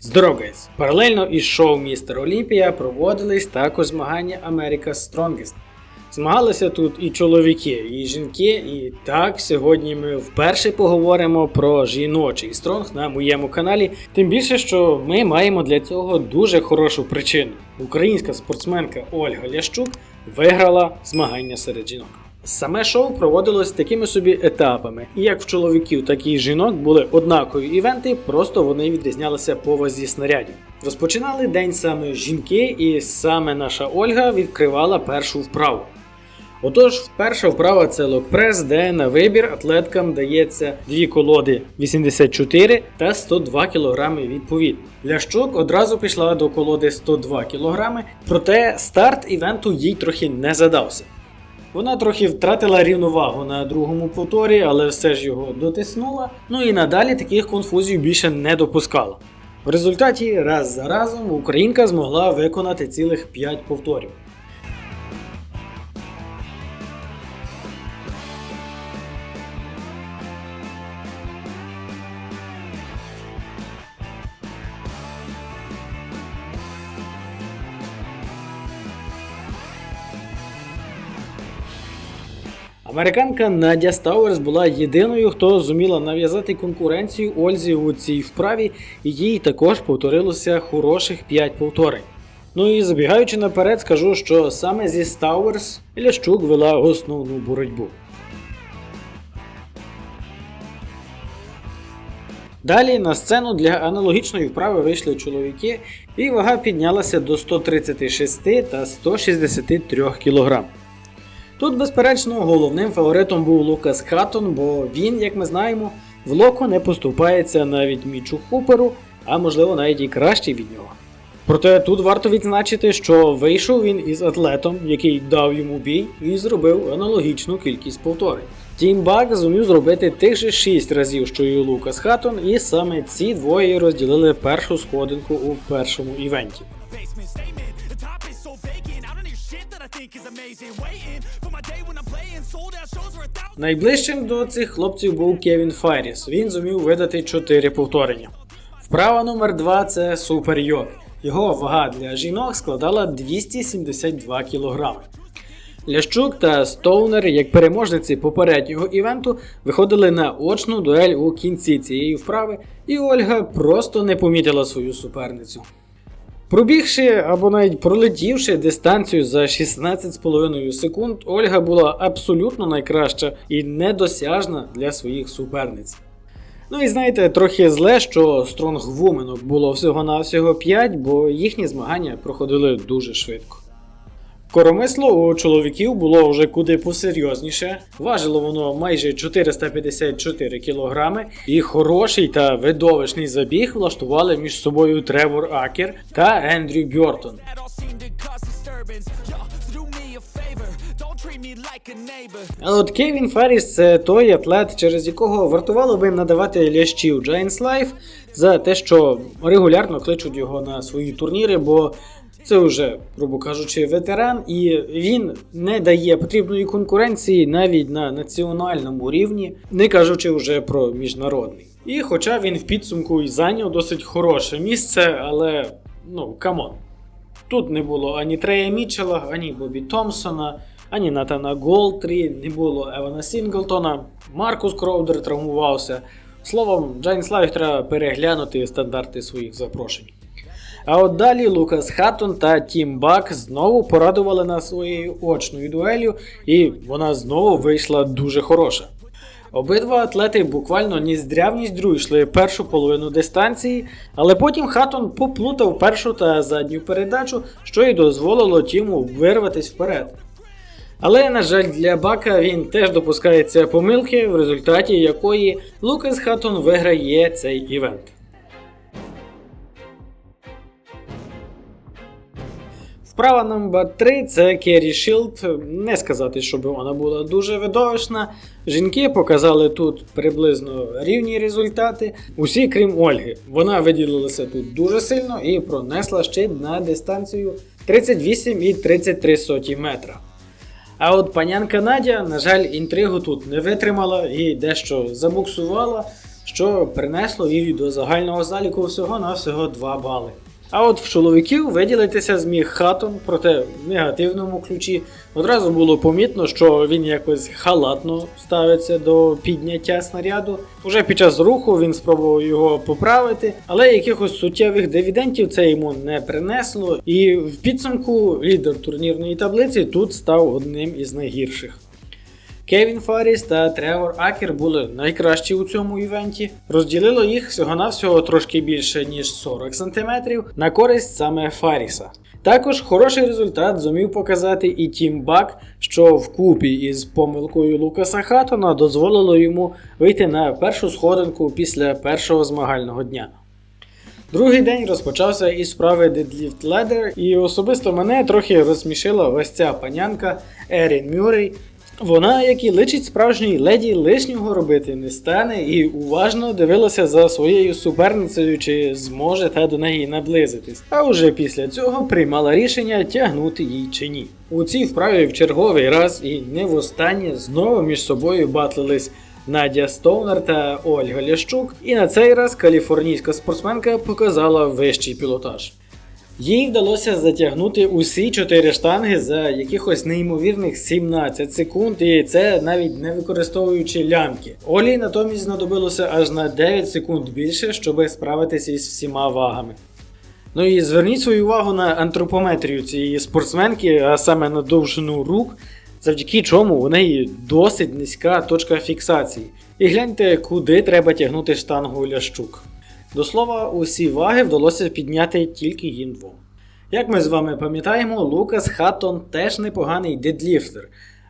Здоров, гайз! Паралельно із шоу Містер Олімпія проводились також змагання America's Strongest. Змагалися тут і чоловіки, і жінки, і так, сьогодні ми вперше поговоримо про жіночий стронг на моєму каналі. Тим більше, що ми маємо для цього дуже хорошу причину. Українська спортсменка Ольга Лящук виграла змагання серед жінок. Саме шоу проводилось такими собі етапами, і як в чоловіків, так і жінок були однакові івенти, просто вони відрізнялися по вазі снарядів. Розпочинали день саме жінки, і саме наша Ольга відкривала першу вправу. Отож, перша вправа це локпрес, де на вибір атлеткам дається дві колоди 84 та 102 кг відповідно. Лящук одразу пішла до колоди 102 кг, проте старт івенту їй трохи не задався. Вона трохи втратила рівновагу на другому повторі, але все ж його дотиснула. Ну і надалі таких конфузій більше не допускала. В результаті раз за разом українка змогла виконати цілих 5 повторів. Американка Надя Стауерс була єдиною, хто зуміла нав'язати конкуренцію Ользі у цій вправі, і їй також повторилося хороших 5 повторень. Ну і забігаючи наперед, скажу, що саме зі Стауерс Лящук вела основну боротьбу. Далі на сцену для аналогічної вправи вийшли чоловіки, і вага піднялася до 136 та 163 кг. Тут, безперечно, головним фаворитом був Лукас Хаттон, бо він, як ми знаємо, в локо не поступається навіть Мічу Хуперу, а можливо навіть і кращий від нього. Проте тут варто відзначити, що вийшов він із атлетом, який дав йому бій і зробив аналогічну кількість повторень. Тім Бак зумів зробити тих же 6 разів, що і Лукас Хаттон, і саме ці двоє розділили першу сходинку у першому івенті. Найближчим до цих хлопців був Кевін Файріс. Він зумів видати 4 повторення. Вправа номер 2 це супер йог. Його вага для жінок складала 272 кг. Лящук та Стоунер, як переможниці попереднього івенту, виходили на очну дуель у кінці цієї вправи, і Ольга просто не помітила свою суперницю. Пробігши або навіть пролетівши дистанцію за 16,5 секунд, Ольга була абсолютно найкраща і недосяжна для своїх суперниць. Ну і знаєте, трохи зле, що стронгвуменок було всього-навсього 5, бо їхні змагання проходили дуже швидко. Коромисло у чоловіків було вже куди посерйозніше. Важило воно майже 454 кг, і хороший та видовищний забіг влаштували між собою Тревор Акер та Ендрю Бьортон. А от Кевін Ферріс це той атлет, через якого вартувало би надавати лящів Giants Life за те, що регулярно кличуть його на свої турніри, бо це вже, грубо кажучи, ветеран, і він не дає потрібної конкуренції навіть на національному рівні, не кажучи вже про міжнародний. І хоча він в підсумку і зайняв досить хороше місце, але ну камон. Тут не було ані Трея Мітчелла, ані Бобі Томпсона, ані Натана Голтрі, не було Евана Сінглтона, Маркус Кроудер травмувався. Словом, Giants Life треба переглянути стандарти своїх запрошень. А от далі Лукас Хаттон та Тім Бак знову порадували нас своєю очною дуелью, і вона знову вийшла дуже хороша. Обидва атлети буквально ніздря в ніздрю йшли першу половину дистанції, але потім Хаттон поплутав першу та задню передачу, що й дозволило Тіму вирватися вперед. Але, на жаль, для Бака він теж допускається помилки, в результаті якої Лукас Хаттон виграє цей івент. Вправа номер 3 це Керрі Шілд. Не сказати, щоб вона була дуже видовищна. Жінки показали тут приблизно рівні результати. Усі, крім Ольги. Вона виділилася тут дуже сильно і пронесла щит на дистанцію 38,33 метра. А от панянка Надя, на жаль, інтригу тут не витримала і дещо забуксувала, що принесло їй до загального заліку всього на всього 2 бали. А от в чоловіків виділитися зміг Хатон, проте в негативному ключі. Одразу було помітно, що він якось халатно ставиться до підняття снаряду. Уже під час руху він спробував його поправити, але якихось суттєвих дивідентів це йому не принесло. І в підсумку лідер турнірної таблиці тут став одним із найгірших. Кевін Фарріс та Тревор Акер були найкращі у цьому івенті. Розділило їх всього-навсього трошки більше ніж 40 см на користь саме Фарріса. Також хороший результат зумів показати і Тім Бак, що вкупі із помилкою Лукаса Хатона дозволило йому вийти на першу сходинку після першого змагального дня. Другий день розпочався із справи Deadlift Ladder, і особисто мене трохи розсмішила ось ця панянка Ерін Мюррей. Вона, як і личить справжній леді, лишнього робити не стане і уважно дивилася за своєю суперницею, чи зможе та до неї наблизитись. А вже після цього приймала рішення тягнути їй чи ні. У цій вправі в черговий раз і не востаннє знову між собою батлились Надя Стоунер та Ольга Лящук, і на цей раз каліфорнійська спортсменка показала вищий пілотаж. Їй вдалося затягнути усі чотири штанги за якихось неймовірних 17 секунд, і це навіть не використовуючи лямки. Олі натомість знадобилося аж на 9 секунд більше, щоб справитися із всіма вагами. Ну і зверніть свою увагу на антропометрію цієї спортсменки, а саме на довжину рук, завдяки чому у неї досить низька точка фіксації. І гляньте, куди треба тягнути штангу лящук. До слова, усі ваги вдалося підняти тільки їм двом. Як ми з вами пам'ятаємо, Лукас Хаттон теж непоганий дедліфтер.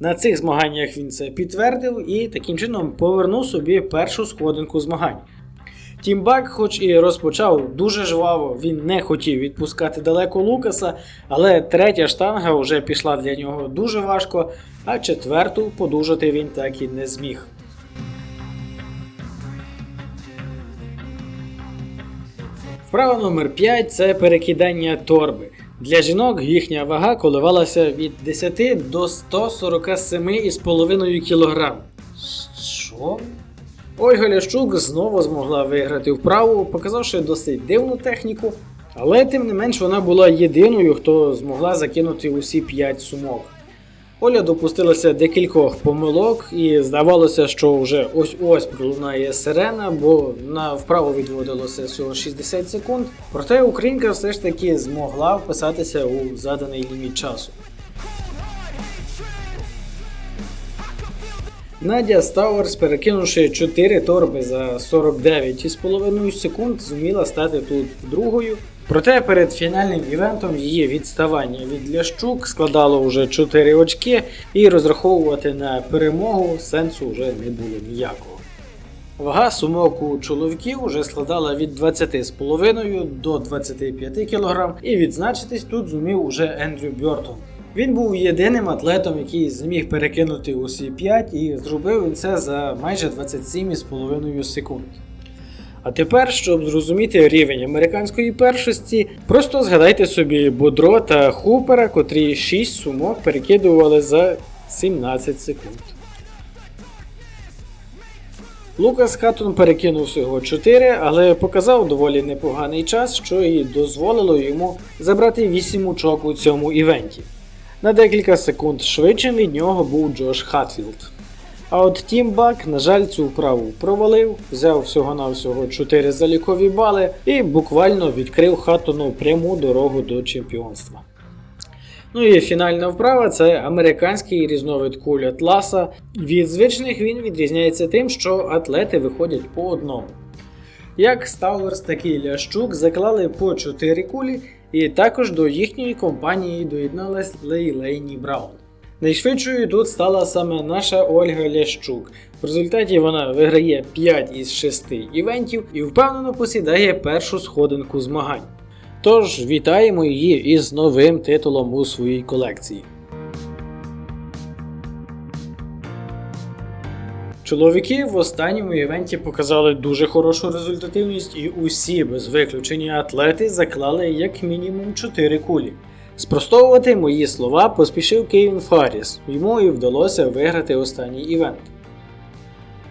На цих змаганнях він це підтвердив і таким чином повернув собі першу сходинку змагань. Тімбак, хоч і розпочав дуже жваво, він не хотів відпускати далеко Лукаса, але третя штанга вже пішла для нього дуже важко, а четверту подужати він так і не зміг. Вправа номер 5 це перекидання торби. Для жінок їхня вага коливалася від 10 до 147,5 кг. Що? Ольга Лящук знову змогла виграти вправу, показавши досить дивну техніку, але тим не менш вона була єдиною, хто змогла закинути усі 5 сумок. Оля допустилася декількох помилок, і здавалося, що вже ось-ось пролунає сирена, бо на вправу відводилося всього 60 секунд. Проте Українка все ж таки змогла вписатися у заданий ліміт часу. Надя Стауерс, перекинувши 4 торби за 49,5 секунд, зуміла стати тут другою. Проте перед фінальним івентом її відставання від Лящук складало вже 4 очки, і розраховувати на перемогу сенсу вже не було ніякого. Вага сумок у чоловіків вже складала від 20,5 до 25 кг, і відзначитись тут зумів уже Ендрю Бьортон. Він був єдиним атлетом, який зміг перекинути усі 5 і зробив він це за майже 27,5 секунд. А тепер, щоб зрозуміти рівень американської першості, просто згадайте собі Бодро та Хупера, котрі 6 сумок перекидували за 17 секунд. Лукас Хаттон перекинув всього 4, але показав доволі непоганий час, що і дозволило йому забрати 8 очок у цьому івенті. На декілька секунд швидшим від нього був Джош Хатфілд. А от Тім Бак, на жаль, цю вправу провалив, взяв всього-навсього 4 залікові бали і буквально відкрив Хаттону пряму дорогу до чемпіонства. Ну і фінальна вправа це американський різновид куль Атласа. Від звичних він відрізняється тим, що атлети виходять по одному. Як Стауерс, так і Лящук заклали по 4 кулі, і також до їхньої компанії доєдналась Лейлейні Браун. Найшвидшою тут стала саме наша Ольга Лящук. В результаті вона виграє 5 із 6 івентів і впевнено посідає першу сходинку змагань. Тож вітаємо її із новим титулом у своїй колекції. Чоловіки в останньому івенті показали дуже хорошу результативність, і усі без виключення атлети заклали як мінімум 4 кулі. Спростовувати мої слова поспішив Кевін Фарріс, йому і вдалося виграти останній івент.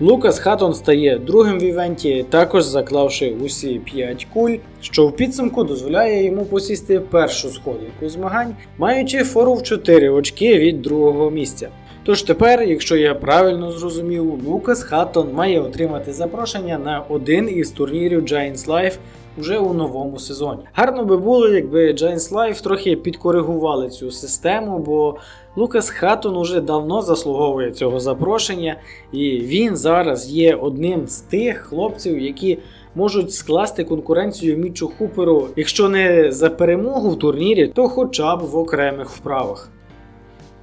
Лукас Хаттон стає другим в івенті, також заклавши усі 5 куль, що в підсумку дозволяє йому посісти першу сходинку змагань, маючи фору в 4 очки від другого місця. Тож тепер, якщо я правильно зрозумів, Лукас Хаттон має отримати запрошення на один із турнірів Giants Life уже у новому сезоні. Гарно би було, якби Giants Life трохи підкоригували цю систему, бо Лукас Хаттон уже давно заслуговує цього запрошення, і він зараз є одним з тих хлопців, які можуть скласти конкуренцію Мічу Хуперу, якщо не за перемогу в турнірі, то хоча б в окремих вправах.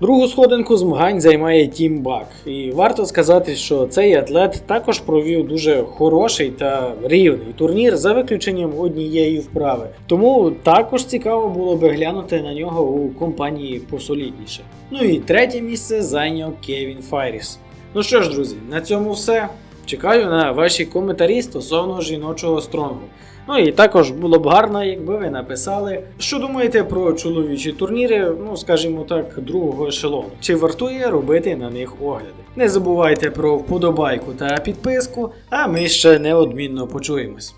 Другу сходинку змагань займає Тім Бак, і варто сказати, що цей атлет також провів дуже хороший та рівний турнір за виключенням однієї вправи. Тому також цікаво було би глянути на нього у компанії посолідніше. Ну і третє місце зайняв Кевін Файріс. Ну що ж, друзі, на цьому все. Чекаю на ваші коментарі стосовно жіночого стронгу. Ну і також було б гарно, якби ви написали, що думаєте про чоловічі турніри, ну скажімо так, другого ешелону. Чи вартує робити на них огляди? Не забувайте про вподобайку та підписку, а ми ще неодмінно почуємось.